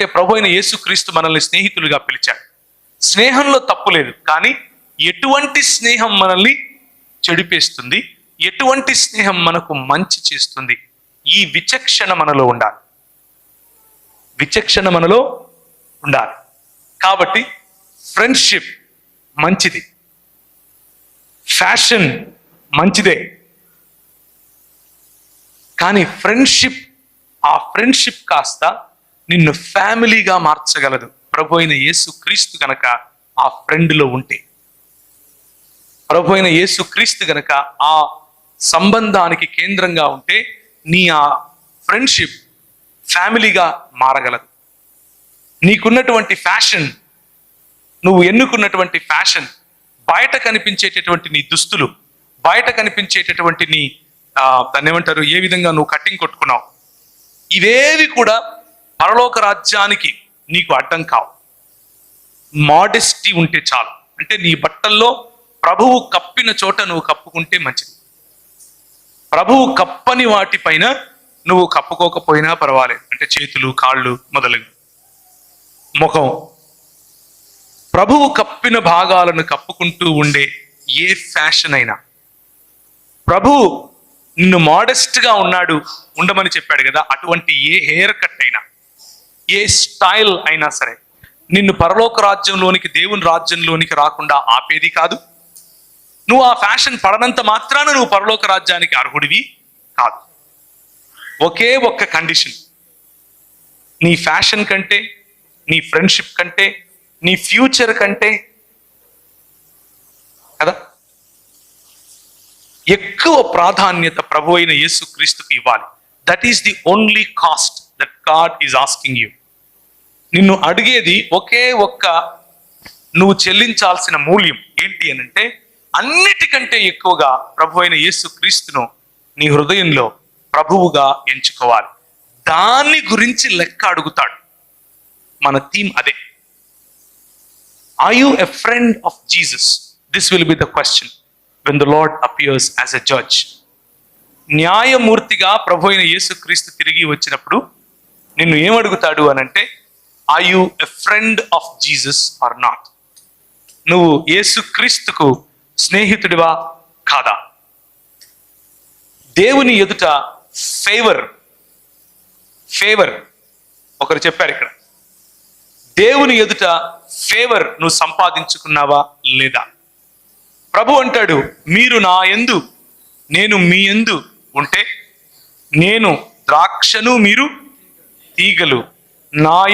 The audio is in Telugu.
అంటే ప్రభు అయిన యేసుక్రీస్తు మనల్ని స్నేహితులుగా పిలిచాడు. స్నేహంలో తప్పు లేదు కానీ ఎటువంటి స్నేహం మనల్ని చెడిపేస్తుంది ఎటువంటి స్నేహం మనకు మంచి చేస్తుంది ఈ విచక్షణ మనలో ఉండాలి. విచక్షణ మనలో ఉండాలి. కాబట్టి ఫ్రెండ్షిప్ మంచిది. ఫ్యాషన్ మంచిదే. కానీ ఫ్రెండ్షిప్ ఆ ఫ్రెండ్షిప్ కాస్త నిన్ను ఫ్యామిలీగా మార్చగలదు. ప్రభు అయిన యేసు క్రీస్తు గనక ఆ ఫ్రెండ్లో ఉంటే. ప్రభు అయిన యేసు క్రీస్తు గనక ఆ సంబంధానికి కేంద్రంగా ఉంటే నీ ఆ ఫ్రెండ్షిప్ ఫ్యామిలీగా మారగలదు. నీకున్నటువంటి ఫ్యాషన్ నువ్వు ఎన్నుకున్నటువంటి ఫ్యాషన్ బయట కనిపించేటటువంటి నీ దుస్తులు బయట కనిపించేటటువంటి నీ దాన్ని ఏమంటారు ఏ విధంగా నువ్వు కట్టింగ్ కొట్టుకున్నావు? ఇవేవి కూడా పరలోక రాజ్యానికి నీకు అడ్డం కావు. మాడెస్టీ ఉంటే చాలు. అంటే నీ బట్టల్లో ప్రభువు కప్పిన చోట నువ్వు కప్పుకుంటే మంచిది. ప్రభువు కప్పని వాటిపైన నువ్వు కప్పుకోకపోయినా పర్వాలేదు. అంటే చేతులు కాళ్ళు మొదలగు. ముఖం. ప్రభువు కప్పిన భాగాలను కప్పుకుంటూ ఉండే ఏ ఫ్యాషన్ అయినా. ప్రభువు నిన్ను మోడెస్ట్గా ఉన్నాడు ఉండమని చెప్పాడు కదా అటువంటి ఏ హెయిర్ కట్ అయినా. ఏ స్టైల్ అయినా సరే నిన్ను పరలోక రాజ్యంలోనికి దేవుని రాజ్యంలోనికి రాకుండా ఆపేది కాదు. నువ్వు ఆ ఫ్యాషన్ పడనంత మాత్రాన నువ్వు పరలోక రాజ్యానికి అర్హుడివి కాదు. ఒకే ఒక్క కండిషన్. నీ ఫ్యాషన్ కంటే నీ ఫ్రెండ్షిప్ కంటే నీ ఫ్యూచర్ కంటే కదా? ఎక్కువ ప్రాధాన్యత ప్రభు అయిన యేసు క్రీస్తుకి ఇవ్వాలి. That is the only cost that God is asking you నిన్ను అడిగేది ఒకే ఒక్క నువ్వు చెల్లించాల్సిన మూల్యం ఏంటి అని అంటే అన్నిటికంటే ఎక్కువగా ప్రభు అయిన యేసు క్రీస్తును నీ హృదయంలో ప్రభువుగా ఎంచుకోవాలి. దాని గురించి లెక్క అడుగుతాడు. మన థీమ్ అదే. I you a friend of Jesus this will be the question when the Lord appears as a judge న్యాయమూర్తిగా ప్రభు అయిన యేసుక్రీస్తు తిరిగి వచ్చినప్పుడు నిన్ను ఏమడుగుతాడు అని I you a friend of Jesus are not నువ్వు యేసుక్రీస్తుకు స్నేహితుడివా కాదా? దేవుని ఎదుట ఫేవర్ ఫేవర్ ఒకరు చెప్పారు ఇక్కడ. దేవుని ఎదుట ఫేవర్ నువ్వు సంపాదించుకున్నావా లేదా? ప్రభు అంటాడు మీరు నా ఎందు నేను మీ ఎందు ఉంటే నేను ద్రాక్షను మీరు తీగలు నా